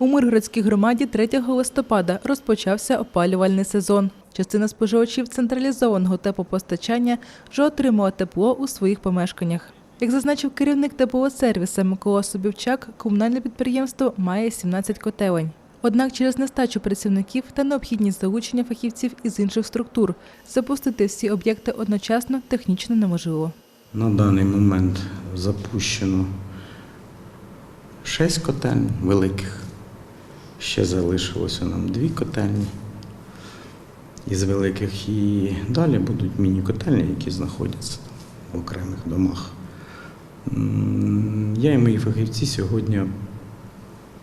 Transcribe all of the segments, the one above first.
У Миргородській громаді 3 листопада розпочався опалювальний сезон. Частина споживачів централізованого теплопостачання вже отримала тепло у своїх помешканнях. Як зазначив керівник теплосервіса Микола Собівчак, комунальне підприємство має 17 котелень. Однак через нестачу працівників та необхідність залучення фахівців із інших структур запустити всі об'єкти одночасно технічно неможливо. На даний момент запущено 6 котельень великих. Ще залишилося нам дві котельні із великих. І далі будуть міні-котельні, які знаходяться в окремих домах. Я і мої фахівці сьогодні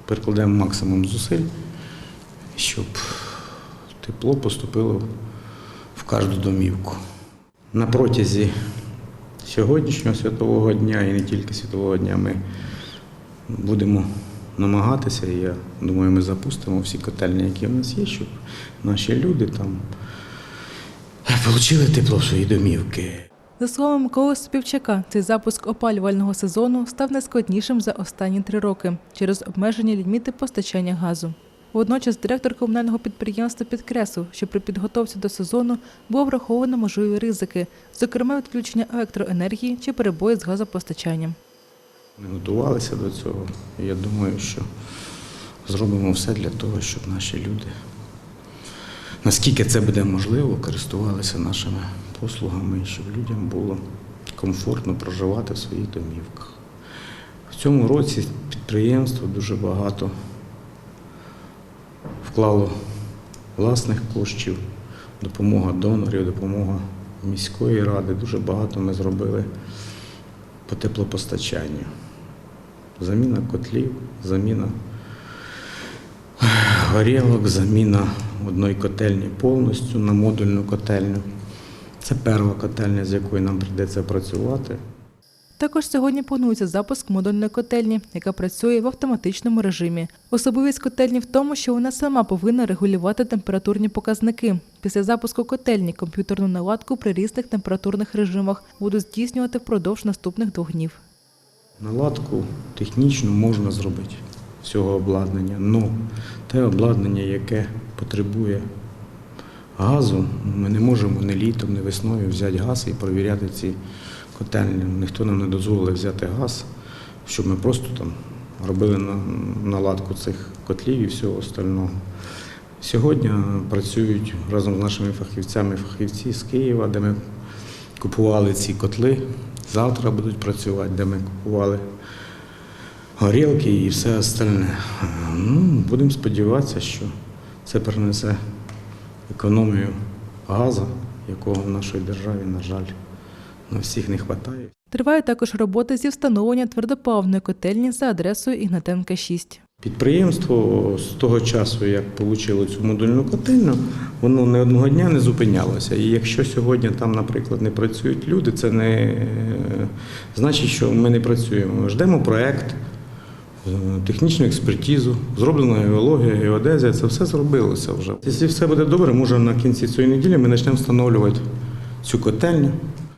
прикладаємо максимум зусиль, щоб тепло поступило в кожну домівку. На протязі сьогоднішнього святового дня і не тільки святового дня ми будемо намагатися. Я думаю, ми запустимо всі котельні, які в нас є, щоб наші люди там отримали тепло в свої домівки. За словами Миколи Співчака, цей запуск опалювального сезону став найскладнішим за останні три роки через обмежені ліміти постачання газу. Водночас директор комунального підприємства підкреслив, що при підготовці до сезону було враховано можливі ризики, зокрема відключення електроенергії чи перебої з газопостачанням. Ми готувалися до цього. Я думаю, що зробимо все для того, щоб наші люди, наскільки це буде можливо, користувалися нашими послугами, щоб людям було комфортно проживати в своїх домівках. В цьому році підприємство дуже багато вклало власних коштів, допомога донорів, допомога міської ради. Дуже багато ми зробили по теплопостачанню. Заміна котлів, заміна горілок, заміна одної котельні повністю на модульну котельню. Це перша котельня, з якою нам прийдеться працювати. Також сьогодні планується запуск модульної котельні, яка працює в автоматичному режимі. Особливість котельні в тому, що вона сама повинна регулювати температурні показники. Після запуску котельні комп'ютерну наладку при різних температурних режимах будуть здійснювати впродовж наступних двох днів. Наладку технічно можна зробити всього обладнання. але те обладнання, яке потребує газу, ми не можемо ні літом, ні весною взяти газ і перевіряти ці котельні. Ніхто нам не дозволив взяти газ, щоб ми просто там робили на- наладку цих котлів і всього остального. Сьогодні працюють разом з нашими фахівцями фахівці з Києва, де ми купували ці котли. Завтра будуть працювати, де ми купували горілки і все остальне. Ну, будемо сподіватися, що це принесе економію газу, якого в нашій державі, на жаль, на всіх не вистачає. Триває також робота зі встановлення твердопаливної котельні за адресою Ігнатенка 6. Підприємство з того часу, як отримало цю модульну котельну, воно не одного дня не зупинялося. І якщо сьогодні там, наприклад, не працюють люди, це не е, значить, що ми не працюємо. Ми ждемо проект, е, технічну експертизу, зроблена геологія, геодезія, це все зробилося вже. Якщо все буде добре, може на кінці цієї неділі ми почнемо встановлювати цю котельню.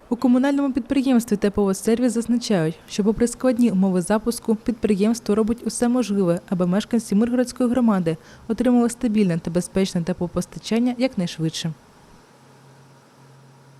У комунальному підприємстві «Теплосервіс» зазначають, що попри складні умови запуску, підприємство робить усе можливе, аби мешканці Миргородської громади отримали стабільне та безпечне теплопостачання якнайшвидше.